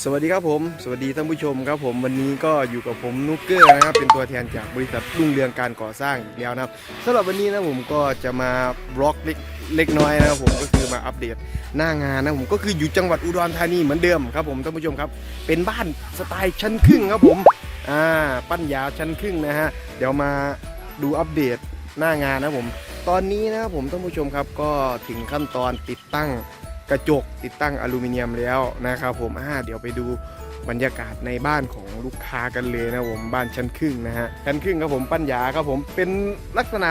สวัสดีครับผม สวัสดีท่านผู้ชมครับผมวันนี้ก็อยู่กับผมนุกเกอร์นะครับเป็นตัวแทนจากบริษัทรุ่งเรืองการก่อสร้างอีกแล้วนะครับสำหรับวันนี้นะผมก็จะมาบล็อกเล็กเล็กน้อยนะครับผมก็คือมาอัปเดตหน้างานนะผมก็คืออยู่จังหวัดอุดรธานีเหมือนเดิมครับผมท่านผู้ชมครับ เป็นบ้านสไตล์ชั้นครึ่งครับผมอ่าปั้นยาวชั้นครึ่งนะฮะเดี๋ยวมาดูอัปเดตหน้างานนะผม ตอนนี้นะครับผมท่านผู้ชมครับก็ถึงขั้นตอนติดตั้ง กระจกติดตั้งอลูมิเนียมแล้วนะครับผมอ่าเดี๋ยวไปดูบรรยากาศในบ้านของลูกค้ากันเลยนะผมบ้านชั้นครึ่งนะฮะชั้นครึ่งครับผมปัญญาครับผมเป็นลักษณะ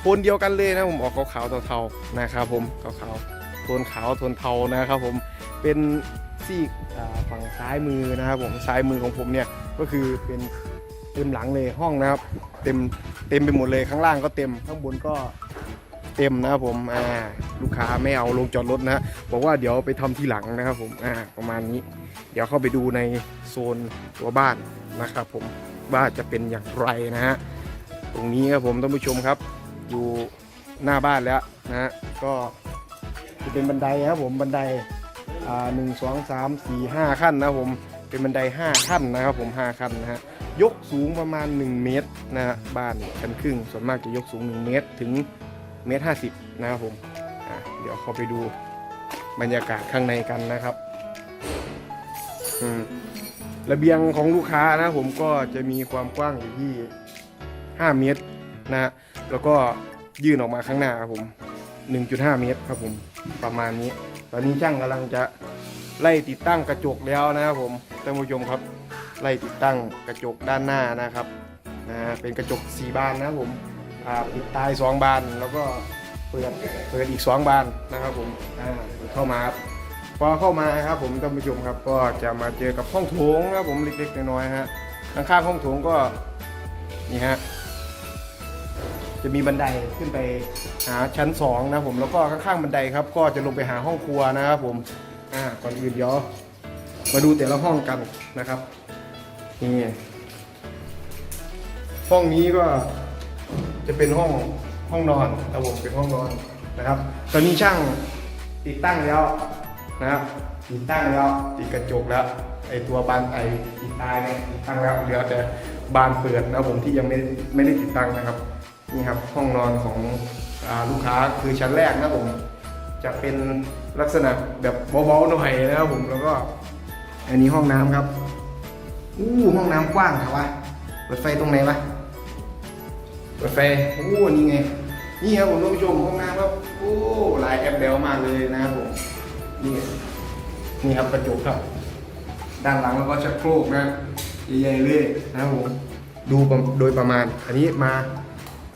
โทนเดียวกันเลยนะผมออกขาวๆเทาๆนะครับผมขาวๆโทนขาวโทนเทานะครับผมเป็นซีกฝั่งซ้ายมือนะครับผมซ้ายมือของผมเนี่ยก็คือเป็นเต็มหลังเลยห้องนะครับ เต็มเต็มไปหมดเลยข้างล่างก็เต็มข้างบนก็ เต็มนะครับผมอ่าลูกค้าไม่เอาลงจอดรถนะบอกว่าเดี๋ยวไปทำที่หลังนะครับผมอ่าประมาณนี้ เดี๋ยวเข้าไปดูในโซนตัวบ้านนะครับผมว่าจะเป็นอย่างไรนะฮะตรงนี้ครับผมท่านผู้ชมครับ อยู่หน้าบ้านแล้วนะฮะก็จะเป็นบันไดครับผมบันไดอ่าหนึ่งสองสามสี่ห้าขั้นนะผมเป็นบันไดห้าขั้นนะครับผมห้าขั้นนะฮะยกสูงประมาณ 1 เมตรนะฮะบ้านชั้นครึ่งส่วนมากจะยกสูง 1 เมตรถึง เมตรห้าสิบนะครับผมเดี๋ยวเขาไปดูบรรยากาศข้างในกันนะครับระเบียงของลูกค้านะผมก็จะมีความกว้างอยู่ที่ 5 เมตรนะแล้วก็ยื่นออกมาข้างหน้าครับผม 1.5 เมตรครับผมประมาณนี้ ตอนนี้ช่างกำลังจะไล่ติดตั้งกระจกแล้วนะครับผมท่านผู้ชมครับ ไล่ติดตั้งกระจกด้านหน้านะครับนะเป็นกระจกสีบานนะครับผม อ่าปิดตายสองบานแล้วก็เปิดเปิดอีกสองบานนะครับผมอ่าเข้ามาครับพอเข้ามาครับผมท่านผู้ชมครับก็จะมาเจอกับห้องโถงนะครับผมเล็กๆน้อยๆฮะข้างๆห้องโถงก็นี่ฮะจะมีบันไดขึ้นไปหาชั้นสองนะผมแล้วก็ข้างๆบันไดครับ ก็จะลงไปหาห้องครัวนะครับผมอ่าก่อนอื่นเดี๋ยวมาดูแต่ละห้องกันนะครับนี่ห้องนี้ก็ จะเป็นห้องห้องนอนรับผมเป็นห้องนอนนะครับ ตอนนี้ช่างติดตั้งแล้วนะครับติดตั้งแล้วติดกระจกแล้วไอตัวบานไอติดตายเนี่ยติดตั้งแล้วเหลือแต่บานเปิดนะผมที่ยังไม่ไม่ได้ติดตั้งนะครับนี่ครับห้องนอนของอลูกค้าคือชั้นแรกนะผมจะเป็นลักษณะแบบเบาๆหน่อยนะครับผมแล้วก็อันนี้ห้องน้ำครับอู้ห้องน้ำกว้างครับวะเปิดไฟตรงไหนวะ เปิดไฟโอ้นี่ไง นี่ครับผมท่านผู้ชมห้องน้ำครับโอ้ลายแอปเบลมากเลยนะครับผมนี่นี่ครับกระจกครับ ด้านหลังแล้วก็ชักโครกนะใหญ่ๆเลยนะครับผมดูโดยประมาณ อันนี้มา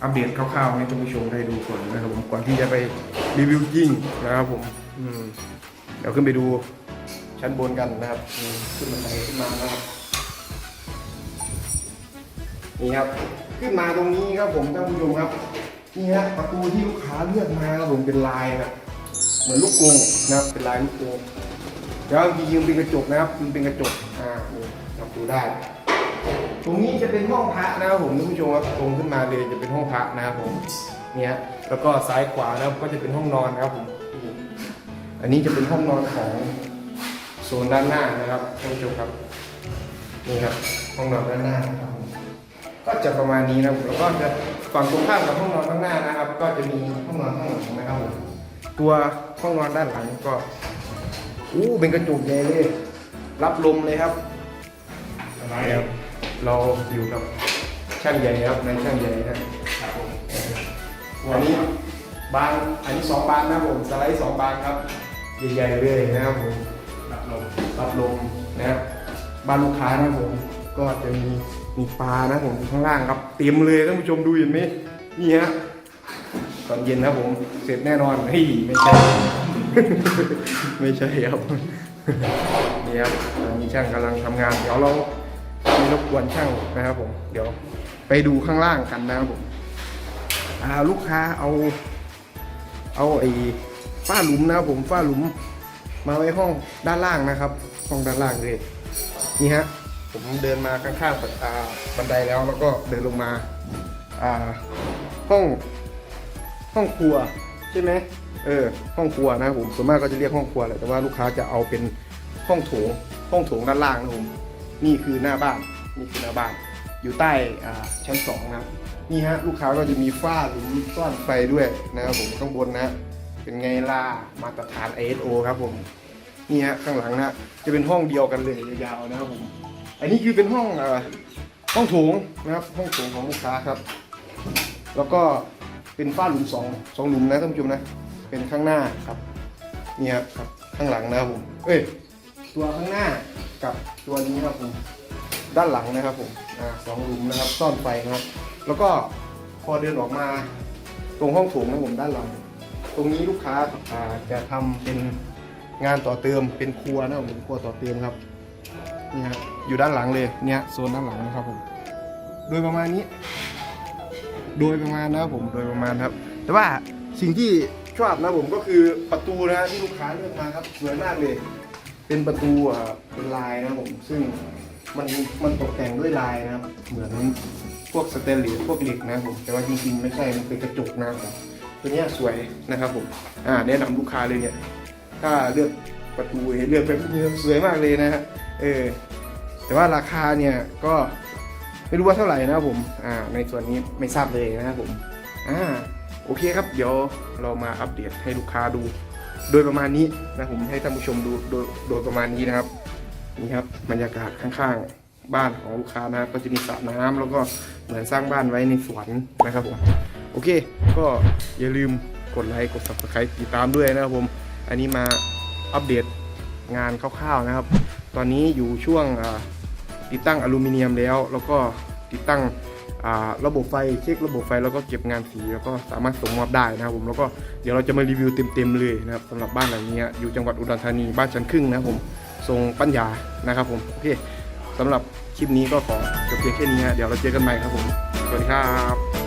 อัปเดตคร่าวๆให้ท่านผู้ชมได้ดูก่อนนะครับผมก่อนที่จะไปรีวิวจริงนะครับผมอืมเดี๋ยวขึ้นไปดูชั้นบนกันนะครับขึ้นบันไดขึ้นมานะครับนี่ครับ ขึ้นมาตรงนี้ครับผมท่านผู้ชมครับนี่ฮะประตูที่ลูกค้าเลือกมาครับผมเป็นลายนะเหมือนลูกกรงนะครับเป็นลายลูกกรงแล้วจริงๆเป็นกระจกนะครับมันเป็นกระจกอ่านี่จับดูได้ ตรงนี้จะเป็นห้องพระนะครับผมท่านผู้ชมครับตรงขึ้นมาเลยจะเป็นห้องพระนะครับผมเนี่ยแล้วก็ซ้ายขวานะครับก็จะเป็นห้องนอนนะครับผมอันนี้จะเป็นห้องนอนของโซนด้านหน้านะครับท่านผู้ชมครับนี่ครับห้องนอนด้านหน้านะครับ ก็จะประมาณนี้นะครับแล้วก็จะฝั่งตรงข้ามกับห้องนอนข้างหน้านะครับ ก็จะมีห้องนอนข้างหลังนะครับผมตัวห้องนอนด้านหลังก็อู้เป็นกระจกใหญ่เลยรับลมเลยครับครับเราอยู่กับช่างใหญ่ครับในช่างใหญ่นะครับผมอันนี้บานอันนี้สองบานนะครับผมสไลด์สองบานครับใหญ่ๆเลยนะครับผมรับลมรับลมนะครับบ้านลูกค้านะครับผมก็จะมี มีปลานะผมข้างล่างครับ เต็มเลยท่านผู้ชมดูเห็นไหมนี่ฮะตอนเย็นครับผม เสร็จแน่นอนเฮ้ยไม่ใช่ ไม่ใช่ครับนี่ครับตอนนี้ช่างกำลังทำงาน เดี๋ยวเราไม่รบกวนช่างนะครับผม เดี๋ยวไปดูข้างล่างกันนะครับผมลูกค้าเอา เอาไอ้ฝ้าหลุมนะครับผมฝ้าหลุมมาไว้ห้องด้านล่างนะครับ ห้องด้านล่างเลยนี่ฮะ ผมเดินมาข้างๆบันอ่าบันไดแล้วแล้วก็เดินลงมาอ่าห้องห้องครัวใช่ไหมเออห้องครัวนะครับผมส่วนมากก็จะเรียกห้องครัวแหละแต่ว่าลูกค้าจะเอาเป็นห้องโถงห้องโถงด้านล่างนะผมนี่คือหน้าบ้านนี่คือหน้าบ้าน อยู่ใต้อ่าชั้นสองนะนี่ฮะลูกค้าก็จะมีฝ้าหรือซ่อนไฟด้วยนะครับผมข้างบนนะ เป็นไงล่ะมาตรฐาน ISO ครับผมนี่ฮะข้างหลังนะจะเป็นห้องเดียวกันเลยยาวๆนะครับผม อันนี้คือเป็นห้องอห้องโถงนะครับ ห้องโถงของลูกค้าครับ แล้วก็เป็นฝ้าหลุมสองสองหลุมนะท่านผู้ชมนะ เป็นข้างหน้าครับนี่ครับครับข้างหลังนะครับผมเอ้ยตัวข้างหน้ากับตัวนี้ครับผมด้านหลังนะครับผมอ่าสองหลุมนะครับซ่อนไฟนะครับ แล้วก็พอเดินออกมาตรงห้องโถงนะผมด้านหลัง ตรงนี้ลูกค้าจะทำเป็นงานต่อเติมเป็นครัวนะครับผมครัวต่อเติมครับ นี่ครับอยู่ด้านหลังเลยเนี่ยโซนด้านหลังนะครับผม โดยประมาณนี้ โดยประมาณนะครับผมโดยประมาณครับ แต่ว่าสิ่งที่ชอบนะผมก็คือประตูนะที่ลูกค้าเลือกมาครับสวยมากเลย เป็นประตูอ่าเป็นลายนะผมซึ่งมันมันตกแต่งด้วยลายนะครับ เหมือนพวกสเตนเลสพวกเหล็กนะผมแต่ว่าจริงๆไม่ใช่มันเป็นกระจกนะครับผมตัวนี้สวยนะครับผมอ่าแนะนำลูกค้าเลยเนี่ย ถ้าเลือก ประตูเลือกแบบนี้สวยมากเลยนะฮะเออแต่ว่าราคาเนี่ยก็ไม่รู้ว่าเท่าไหร่นะครับผมอ่าในส่วนนี้ไม่ทราบเลยนะครับผมอ่าโอเคครับ เดี๋ยวเรามาอัปเดตให้ลูกค้าดู โดยประมาณนี้นะผมให้ท่านผู้ชมดูโดยโดยประมาณนี้นะครับนี่ครับบรรยากาศข้างๆ บ้านของลูกค้านะก็จะมีสระน้ำแล้วก็เหมือนสร้างบ้านไว้ในสวนนะครับผมโอเค ก็อย่าลืมกดไลค์กด subscribe ติดตามด้วยนะครับผม อันนี้มา อัปเดตงานคร่าวๆนะครับ ตอนนี้อยู่ช่วงติดตั้งอลูมิเนียมแล้ว แล้วก็ติดตั้งระบบไฟเช็คระบบไฟแล้วก็เก็บงานสีแล้วก็สามารถส่งมอบได้นะครับผมแล้วก็เดี๋ยวเราจะมารีวิวเต็มๆเลยนะครับสำหรับบ้านหลังนี้อยู่จังหวัดอุดรธานีบ้านชั้นครึ่งนะครับผมทรงปัญญานะครับผมโอเคสำหรับคลิปนี้ก็ขอจบเพียงแค่นี้ฮะเดี๋ยวเราเจอกันใหม่ครับผมสวัสดีครับ